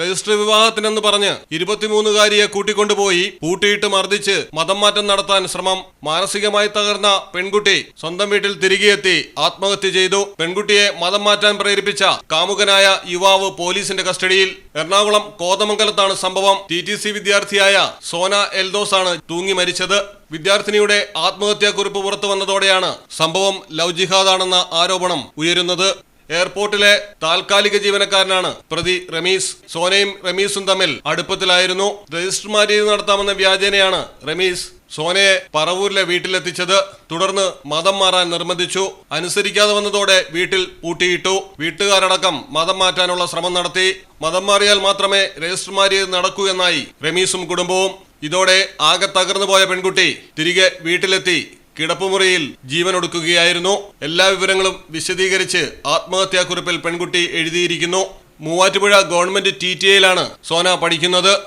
Register വിവാഹത്തിനെന്ന് പറഞ്ഞ് ഇരുപത്തിമൂന്നുകാരിയെ കൂട്ടിക്കൊണ്ടുപോയി പൂട്ടിയിട്ട് മർദ്ദിച്ച് മതം മാറ്റം നടത്താൻ ശ്രമം മാനസികമായി തകർന്ന പെൺകുട്ടി സ്വന്തം വീട്ടിൽ തിരികെ എത്തി ആത്മഹത്യ ചെയ്തു. പെൺകുട്ടിയെ മതം മാറ്റാൻ പ്രേരിപ്പിച്ച കാമുകനായ യുവാവ് പോലീസിന്റെ കസ്റ്റഡിയിൽ എറണാകുളം കോതമംഗലത്താണ് സംഭവം. ടി ടി സി വിദ്യാർത്ഥിയായ സോന എൽദോസ് ആണ് തൂങ്ങി മരിച്ചത്. വിദ്യാർത്ഥിനിയുടെ ആത്മഹത്യാക്കുറിപ്പ് പുറത്തു വന്നതോടെയാണ് സംഭവം ലവ് ജിഹാദാണെന്ന ആരോപണം ഉയരുന്നത്. എയർപോർട്ടിലെ താൽക്കാലിക ജീവനക്കാരനാണ് പ്രതി റമീസ്. സോനയും റമീസും തമ്മിൽ അടുപ്പത്തിലായിരുന്നു. രജിസ്റ്റർ മാര്യേജ് നടത്താമെന്ന വ്യാജേനയാണ് റമീസ്. സോനയെ പറവൂരിലെ വീട്ടിലെത്തിച്ചത് തുടർന്ന് മതം മാറാൻ നിർബന്ധിച്ചു. അനുസരിക്കാതെ വന്നതോടെ വീട്ടിൽ പൂട്ടിയിട്ടു വീട്ടുകാരടക്കം മതം മാറ്റാനുള്ള ശ്രമം നടത്തി. മതം മാറിയാൽ മാത്രമേ രജിസ്റ്റർ നടക്കൂ എന്നായി റമീസും കുടുംബവും. ഇതോടെ ആകെ തകർന്നു പോയ പെൺകുട്ടി തിരികെ വീട്ടിലെത്തി. കിടപ്പുമുറിയിൽ ജീവനൊടുക്കുകയായിരുന്നു. എല്ലാ വിവരങ്ങളും വിശദീകരിച്ച് ആത്മഹത്യാക്കുറിപ്പിൽ പെൺകുട്ടി എഴുതിയിരിക്കുന്നു. മൂവാറ്റുപുഴ ഗവൺമെന്റ് ടി ടി ഐയിലാണ് സോന പഠിക്കുന്നത്.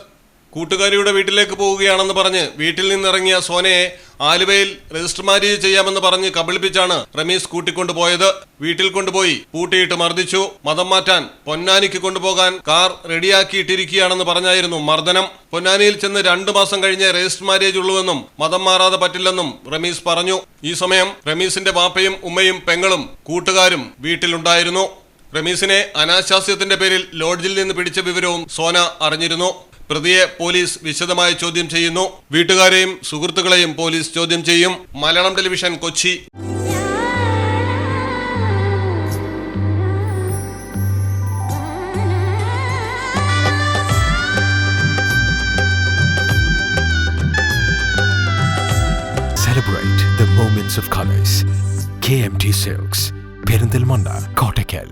കൂട്ടുകാരിയുടെ വീട്ടിലേക്ക് പോവുകയാണെന്ന് പറഞ്ഞ് വീട്ടിൽ നിന്നിറങ്ങിയ സോനയെ ആലുവയിൽ രജിസ്റ്റർ മാര്യേജ് ചെയ്യാമെന്ന് പറഞ്ഞ് കബളിപ്പിച്ചാണ് റമീസ് കൂട്ടിക്കൊണ്ടുപോയത്. വീട്ടിൽ കൊണ്ടുപോയി പൂട്ടിയിട്ട് മർദ്ദിച്ചു. മതം മാറ്റാൻ പൊന്നാനിക്ക് കൊണ്ടുപോകാൻ കാർ റെഡിയാക്കിയിട്ടിരിക്കുകയാണെന്ന് പറഞ്ഞായിരുന്നു മർദ്ദനം. പൊന്നാനിയിൽ ചെന്ന് രണ്ടു മാസം കഴിഞ്ഞ് രജിസ്റ്റർ മാര്യേജ് ഉള്ളുവെന്നും മതം മാറാതെ പറ്റില്ലെന്നും റമീസ് പറഞ്ഞു. ഈ സമയം റമീസിന്റെ വാപ്പയും ഉമ്മയും പെങ്ങളും കൂട്ടുകാരും വീട്ടിലുണ്ടായിരുന്നു. റമീസിനെ അനാശാസ്യത്തിന്റെ പേരിൽ ലോഡ്ജിൽ നിന്ന് പിടിച്ച വിവരവും സോന അറിഞ്ഞിരുന്നു. പ്രതിയെ പോലീസ് വിശദമായി ചോദ്യം ചെയ്യുന്നു വീട്ടുകാരെയും സുഹൃത്തുക്കളെയും പോലീസ് ചോദ്യം ചെയ്യും Malayalam television Kochi Celebrate the moments of colors. KMT Silks, Perindalmanda, Kottakkal.